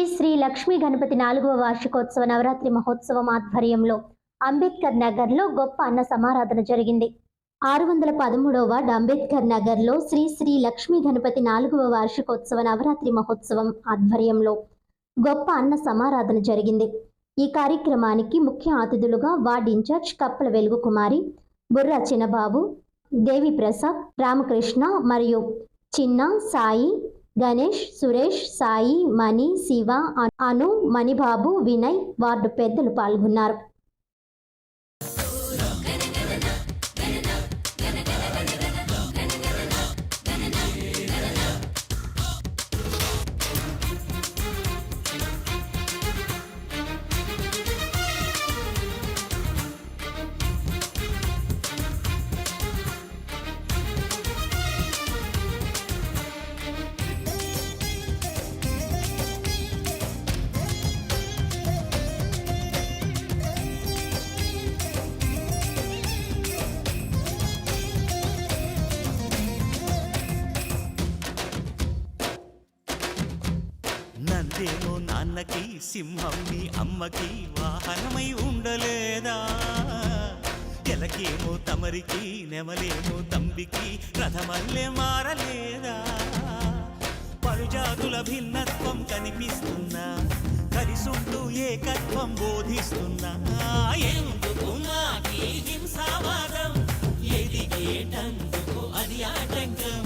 శ్రీ శ్రీ లక్ష్మీ గణపతి నాలుగవ వార్షికోత్సవ నవరాత్రి మహోత్సవం ఆధ్వర్యంలో అంబేద్కర్ నగర్లో గొప్ప అన్న సమారాధన జరిగింది. ఆరు వందల పదమూడవ వార్డు అంబేద్కర్ నగర్లో శ్రీ శ్రీ లక్ష్మీ గణపతి నాలుగవ వార్షికోత్సవ నవరాత్రి మహోత్సవం ఆధ్వర్యంలో గొప్ప అన్న సమారాధన జరిగింది. ఈ కార్యక్రమానికి ముఖ్య అతిథులుగా వార్డ్ ఇన్ఛార్జ్ కప్పల వెలుగు కుమారి బుర్రా చిన్నబాబు దేవి ప్రసాద్ రామకృష్ణ మరియు చిన్న సాయి గణేష్ సురేష్ సాయి మణి శివ అను మణిబాబు వినయ్ వార్డు పెద్దలు పాల్గొన్నారు. నందేమో నాన్నకి సింహం మీ అమ్మకి వాహనమై ఉండలేదా? ఎలకేమో తమరికి నెమలేమో తంబికి రథమల్లే మారలేదా? పరుజాతుల భిన్నత్వం కనిపిస్తున్నా కలిసుంటూ ఏకత్వం బోధిస్తున్నా హింసావాదం? ఎదిగేటందుకు అది ఆటంకం?